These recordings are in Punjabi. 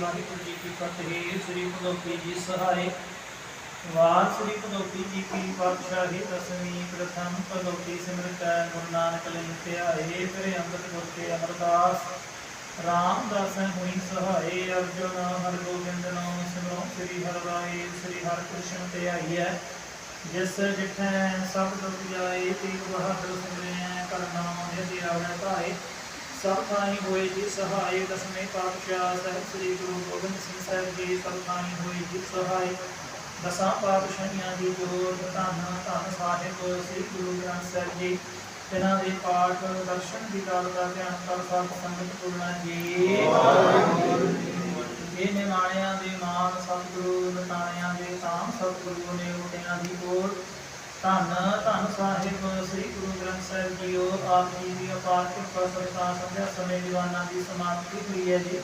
ਵਾਹਿਗੁਰੂ ਜੀ ਕੀ ਫਤਿਹ, ਸ੍ਰੀ ਭਗਵਤੀ ਜੀ ਸਹਾਇ ਵਾਰ ਸ੍ਰੀ ਭਗਵਤੀ ਜੀ ਕੀ ਪਾਤਸ਼ਾਹੀ, ਦਸਵੀਂ ਪ੍ਰਥਮ ਭਗਵਤੀ ਸਿਮਰਤ ਗੁਰੂ ਨਾਨਕ ਲਈ ਧਿਆਏ ਫਿਰ ਅੰਮ੍ਰਿਤ ਗੁਰ ਕੇ ਅਮਰਦਾਸ ਰਾਮਦਾਸ ਹੋਈ ਸਹਾਏ, ਅਰਜੁਨ ਹਰ ਗੋਬਿੰਦ ਨਾਮ ਸਿਮਰੋ, ਸ੍ਰੀ ਹਰਿ ਸ੍ਰੀ ਹਰਿ ਕ੍ਰਿਸ਼ਨ ਧਿਆਈਐ ਜਿਸ ਜਿਠੈ ਸਭ ਦੁਖ ਜਾਏ ਤੀਰ ਬਹਾਦਰ ਸਿਮਰਿਐ ਕਰਨਾ ਨਿਧਿ ਆਵੈ ਭਾਏ। ਸਭ ਥਾਈ ਹੋਏ ਜੀ ਸਹਾਈ ਦਸਵੇਂ ਪਾਤਸ਼ਾਹ ਸਾਹਿਬ ਸ੍ਰੀ ਗੁਰੂ ਗੋਬਿੰਦ ਸਿੰਘ ਸਾਹਿਬ ਜੀ ਸਭ ਥਾਈ ਹੋਏ ਜੀ ਸਹਾਈ ਦਸਾਂ ਪਾਤਸ਼ਾਹੀਆਂ ਦੀ ਜੋਤ, ਧੰਨ ਧੰਨ ਸਾਹਿਬ ਸ੍ਰੀ ਗੁਰੂ ਗ੍ਰੰਥ ਸਾਹਿਬ ਜੀ। ਜਿਨ੍ਹਾਂ ਦੇ ਪਾਠ, ਦਰਸ਼ਨ ਦੀ ਗੱਲ ਦਾ ਧਿਆਨ ਕਰ ਸਭ ਸੰਗਤ ਪੁਰਨਾ ਜੀ ਇਹ ਨਿਮਾਣਿਆਂ ਦੇ ਮਾਨ ਸਤਿਗੁਰੂ ਨਤਾਣਿਆਂ ਦੇ ਤਾਮ ਸਤਿਗੁਰੂ ਨੇ ਉਟਿਆਂ ਦੀ ਕੋਲ ਧੰਨ ਧੰਨ ਸਾਹਿਬ, ਸ੍ਰੀ ਗੁਰੂ ਗ੍ਰੰਥ ਸਾਹਿਬ ਜੀਓ, ਆਪ ਜੀ ਦੀ ਅਪਾਰ ਕਿਰਪਾ ਸਰਕਾਰ ਸੰਧਿਆ ਸਮੇਂ ਦੀਵਾਨਾਂ ਦੀ ਸਮਾਪਤੀ ਹੋਈ ਹੈ ਜੀ।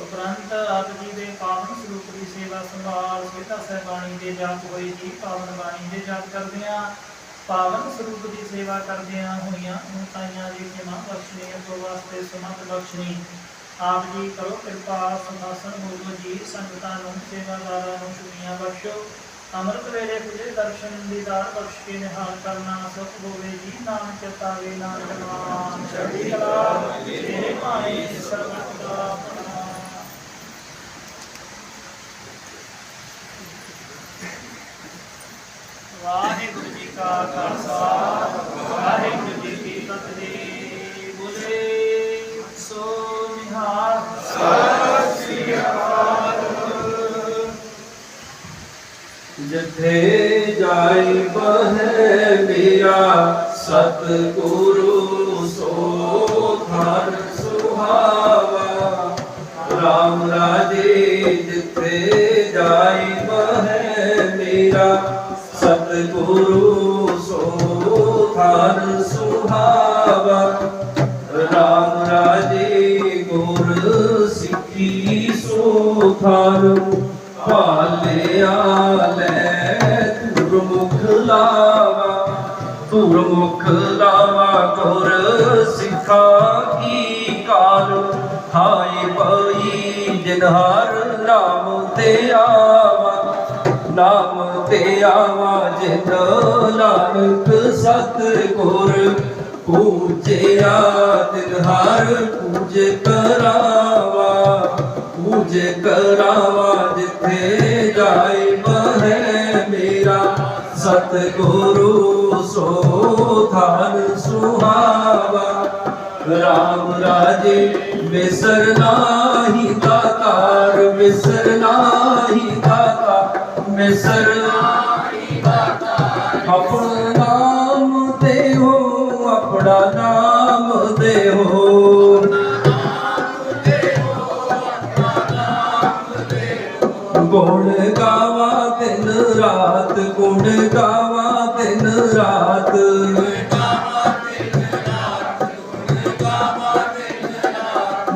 ਉਪਰੰਤ ਆਪ ਜੀ ਦੇ ਪਾਵਨ ਸਰੂਪ ਦੀ ਸੇਵਾ ਸੰਭਾਲ, ਸੇਤਾ ਸਹਿਬਾਣੀ ਦੇ ਜਾਪ ਹੋਏ ਜੀ, ਪਾਵਨ ਬਾਣੀ ਦੇ ਜਾਪ ਕਰਦਿਆਂ ਪਾਵਨ ਸਰੂਪ ਦੀ ਸੇਵਾ ਕਰਦਿਆਂ ਹੋਈਆਂ ਉਤਾਈਆਂ ਦੀ ਖਿਮਾ ਬਖਸ਼ਣੀ ਅਤੋ ਵਾਸਤੇ ਸਮਤ ਬਖਸ਼ਣੀ। ਆਪ ਜੀ ਕਰੋ ਕਿਰਪਾ ਸੰਸਾਸਨ ਬੋਲੋ ਜੀ, ਸੰਗਤਾਂ ਨੂੰ, ਸੇਵਾਦਾਰਾਂ ਨੂੰ ਸ਼ੁਕਰੀਆ ਬਖਸ਼ੋ। ਅੰਮ੍ਰਿਤ ਵੇਲੇ ਪੁਜੇ ਦਰਸ਼ਨ ਦੀਦਾਰ ਬਖਸ਼ ਕੇ ਨਿਹਾਲ ਕਰਨਾ ਸੁਖ ਹੋਵੇ ਜੀ ਨਾਮ ਚਿਤਾਵੇ ਨਾਨਕ ਨਾਮ ਚੜ੍ਹਦੀ ਕਲਾ ਤੇਰੇ ਭਾਣੇ ਸਰਬਤ ਦਾ ਵਾਹਿਗੁਰੂ ਜੀ ਕਾ ਖਾਲਸਾ, ਵਾਹਿਗੁਰੂ ਜਿਥੇ ਜਾਈ ਬਹਿ ਮੇਰਾ ਸਤਿਗੁਰੂ, ਸੋ ਧਨ ਸੁਹਾਵਾ। ਰਾਮ ਰਾਜੇ, ਜਿਥੇ ਜਾਈ ਬਹਿ ਮੇਰਾ ਸਤਿਗੁਰੂ, ਸੋ ਧਨ ਸੁਹਾਵਾ। ਰਾਮ ਰਾਜੇ, ਗੁਰ ਸਿੱਖੀ, ਸੋ ਧਨ ਭਾਲਿਆ ਲੈ ਗੁਰਮੁਖ ਲਾਵਾ ਗੁਰਮੁਖ ਲਾਵਾ ਗੁਰ ਸਿੱਖਾ ਕੀ ਕਾਲ? ਹਾਏ ਪਈ ਜਿਨ ਨਾਮ ਤੇ ਆਵਾ, ਨਾਮ ਤੇ ਆਵਾ ਜਿਨ ਨਾਨਕ ਸਤ ਗੁਰ ਪੂਜਿਆ, ਤਿਨ ਪੂਜ ਕਰਾਵਾ ਪੂਜ ਕਰਾਵਾ ਜਾਏ ਬਹਿ ਮੇਰਾ ਸਤਿਗੁਰੂ ਸੋ ਧਨ ਸੁਹਾਵਾ ਰਾਮ ਰਾਜੇ ਵਿਸਰ ਨਾਹੀ ਦਾਤਾਰ ਵਿਸਰ ਨਾਹੀ ਦਾਤਾ ਵਿਸਰ ਨਾਹੀ ਗੁਣ ਗਾਵਾ ਦਿਨ ਰਾਤ, ਗੁਣ ਗਾਵਾ ਦਿਨ ਰਾਤ।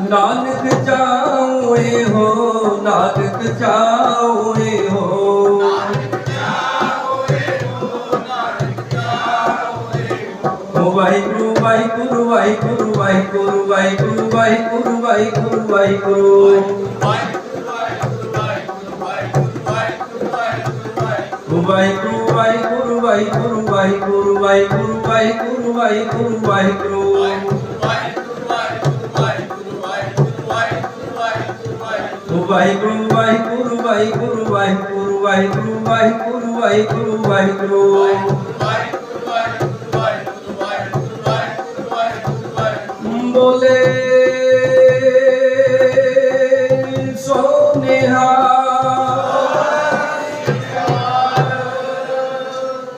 ਨਾਨਕ ਚਾਉਏ ਹੋ, ਨਾਨਕ ਚਾਉਏ ਹੋ। ਵਾਹਿਗੁਰੂ ਵਾਹਿਗੁਰੂ ਵਾਹਿਗੁਰੂ ਵਾਹਿਗੁਰੂ ਵਾਹਿਗੁਰੂ ਵਾਹਿਗੁਰੂ ਵਾਹਿਗੁਰੂ ਵਾਹਿਗੁਰੂ। ਵਾਹਿਗੁਰੂ ਵਾਹਿਗੁਰੂ ਵਾਹਿਗੁਰੂ ਵਾਹਿਗੁਰੂ ਵਾਹਿਗੁਰੂ ਵਾਹਿਗੁਰੂ ਵਾਹਿਗੁਰੂ ਵਾਹਿਗੁਰੂ ਵਾਹਿਗੁਰੂ ਵਾਹਿਗੁਰੂ ਵਾਹਿਗੁਰੂ ਵਾਹਿਗੁਰੂ ਵਾਹਿਗੁਰੂ ਵਾਹਿਗੁਰੂ ਵਾਹਿਗੁਰੂ ਵਾਹਿਗੁਰੂ ਬੋਲੇ